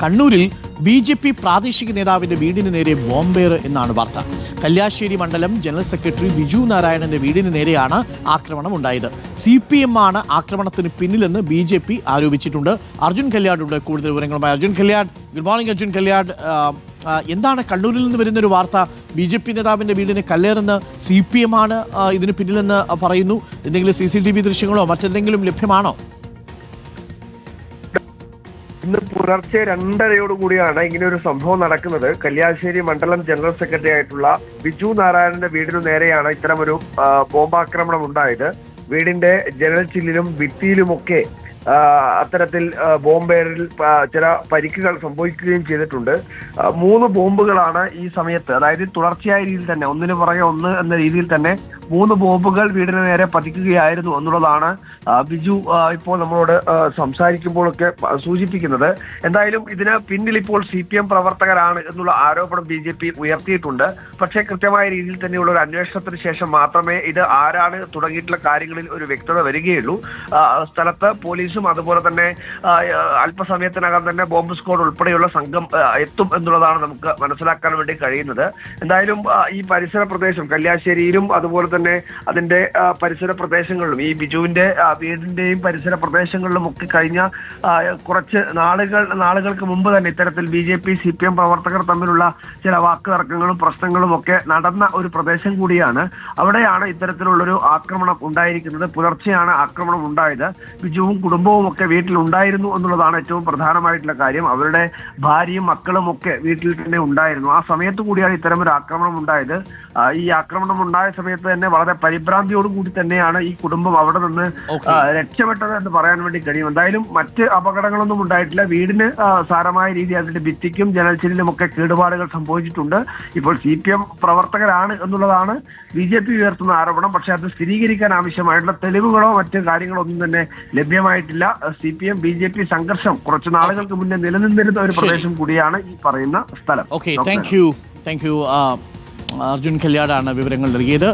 കണ്ണൂരിൽ B J P പ്രാദേശിക നേതാവിന്റെ വീടിന് നേരെ ബോംബേർ എന്നാണ് വാർത്ത. കല്യാശ്ശേരി മണ്ഡലം ജനറൽ സെക്രട്ടറി ബിജു നാരായണന്റെ വീടിന് നേരെയാണ് ആക്രമണം ഉണ്ടായത്. സി പി എം ആണ് ആക്രമണത്തിന് പിന്നിലെന്ന് ബി ജെ പി ആരോപിച്ചിട്ടുണ്ട്. അർജുൻ കല്യാടുണ്ട് കൂടുതൽ വിവരങ്ങളുമായി അർജുൻ കല്യാട് ഗുഡ് മോർണിംഗ് അർജുൻ കല്യാട് എന്താണ് കണ്ണൂരിൽ നിന്ന് വരുന്ന ഒരു വാർത്ത? ബി ജെ പി നേതാവിന്റെ വീടിന് കല്ലേറെന്ന് സി പി എം ആണ് ഇതിന് പിന്നിലെന്ന് പറയുന്നു. എന്തെങ്കിലും സി സി ടി വി ദൃശ്യങ്ങളോ മറ്റെന്തെങ്കിലും ലഭ്യമാണോ? ഇന്ന് പുലർച്ചെ രണ്ടരയോട് കൂടിയാണ് ഇങ്ങനെ ഒരു സംഭവം നടക്കുന്നത്. കല്യാശ്ശേരി മണ്ഡലം ജനറൽ സെക്രട്ടറി ആയിട്ടുള്ള ബിജു നാരായണന്റെ വീടിനു നേരെയാണ് ഇത്തരമൊരു ബോംബാക്രമണം ഉണ്ടായത്. വീടിന്റെ ജനൽ ചില്ലിലും ഭിത്തിയിലുമൊക്കെ അത്തരത്തിൽ ബോംബേറിൽ ചില പരിക്കുകൾ സംഭവിക്കുകയും ചെയ്തിട്ടുണ്ട്. മൂന്ന് ബോംബുകളാണ് ഈ സമയത്ത് അതായത് തുടർച്ചയായ രീതിയിൽ തന്നെ ഒന്നിനു പുറകെ ഒന്ന് എന്ന രീതിയിൽ തന്നെ മൂന്ന് ബോംബുകൾ വീടിന് നേരെ പതിക്കുകയായിരുന്നു എന്നുള്ളതാണ് ബിജു ഇപ്പോൾ നമ്മളോട് സംസാരിക്കുമ്പോഴൊക്കെ സൂചിപ്പിക്കുന്നത്. എന്തായാലും ഇതിന് പിന്നിൽ ഇപ്പോൾ സി പി എം പ്രവർത്തകരാണ് എന്നുള്ള ആരോപണം ബി ജെ പി ഉയർത്തിയിട്ടുണ്ട്. പക്ഷേ കൃത്യമായ രീതിയിൽ തന്നെയുള്ള ഒരു അന്വേഷണത്തിന് ശേഷം മാത്രമേ ഇത് ആരാണ് തുടങ്ങിയിട്ടുള്ള കാര്യങ്ങളിൽ ഒരു വ്യക്തത വരികയുള്ളൂ. സ്ഥലത്ത് പോലീസും അതുപോലെ തന്നെ അല്പസമയത്തിനകം തന്നെ ബോംബ് സ്ക്വാഡ് ഉൾപ്പെടെയുള്ള സംഘം എത്തും എന്നുള്ളതാണ് നമുക്ക് മനസ്സിലാക്കാൻ വേണ്ടി കഴിയുന്നത്. എന്തായാലും ഈ പരിസര പ്രദേശം കല്യാശ്ശേരിയിലും അതുപോലെ തന്നെ അതിന്റെ പരിസര പ്രദേശങ്ങളിലും ഈ ബിജുവിന്റെ വീടിന്റെയും പരിസര പ്രദേശങ്ങളിലും ഒക്കെ കഴിഞ്ഞ കുറച്ച് നാളുകൾ നാളുകൾക്ക് മുമ്പ് തന്നെ ഇത്തരത്തിൽ B J P C P M പ്രവർത്തകർ തമ്മിലുള്ള ചില വാക്ക് തർക്കങ്ങളും പ്രശ്നങ്ങളും ഒക്കെ നടന്ന ഒരു പ്രദേശം കൂടിയാണ്. അവിടെയാണ് ഇത്തരത്തിലുള്ളൊരു ആക്രമണം ഉണ്ടായിരിക്കുന്നത്. പുലർച്ചെയാണ് ആക്രമണം ഉണ്ടായത്. ബിജുവും കുടുംബവും ഒക്കെ വീട്ടിൽ ഉണ്ടായിരുന്നു എന്നുള്ളതാണ് ഏറ്റവും പ്രധാനമായിട്ടുള്ള കാര്യം. അവരുടെ ഭാര്യയും മക്കളും ഒക്കെ വീട്ടിൽ തന്നെ ഉണ്ടായിരുന്നു. ആ സമയത്ത് കൂടിയാണ് ഇത്തരം ഒരു ആക്രമണം ഉണ്ടായത്. ഈ ആക്രമണം ഉണ്ടായ സമയത്ത് തന്നെ വളരെ പരിഭ്രാന്തിയോടുകൂടി തന്നെയാണ് ഈ കുടുംബം അവിടെ നിന്ന് രക്ഷപ്പെട്ടത് എന്ന് പറയാൻ വേണ്ടി കഴിയും. എന്തായാലും മറ്റ് അപകടങ്ങളൊന്നും ഉണ്ടായിട്ടില്ല. വീടിന് സാരമായ രീതി അതിന്റെ ഭിത്തിക്കും ജനൽച്ചിലും ഒക്കെ കേടുപാടുകൾ സംഭവിച്ചിട്ടുണ്ട്. ഇപ്പോൾ സി പി എം പ്രവർത്തകരാണ് എന്നുള്ളതാണ് ബി ജെ പി ഉയർത്തുന്ന ആരോപണം. പക്ഷെ അത് സ്ഥിരീകരിക്കാൻ ആവശ്യമായിട്ടുള്ള തെളിവുകളോ മറ്റ് കാര്യങ്ങളോ ഒന്നും തന്നെ ലഭ്യമായിട്ടില്ല. C P M B J P സംഘർഷം കുറച്ച് നാളുകൾക്ക് മുന്നേ നിലനിന്നിരുന്ന ഒരു പ്രദേശം കൂടിയാണ് ഈ പറയുന്ന സ്ഥലം. Okay thank you thank you Arjun കല്യാടാണ് വിവരങ്ങൾ നൽകിയത്.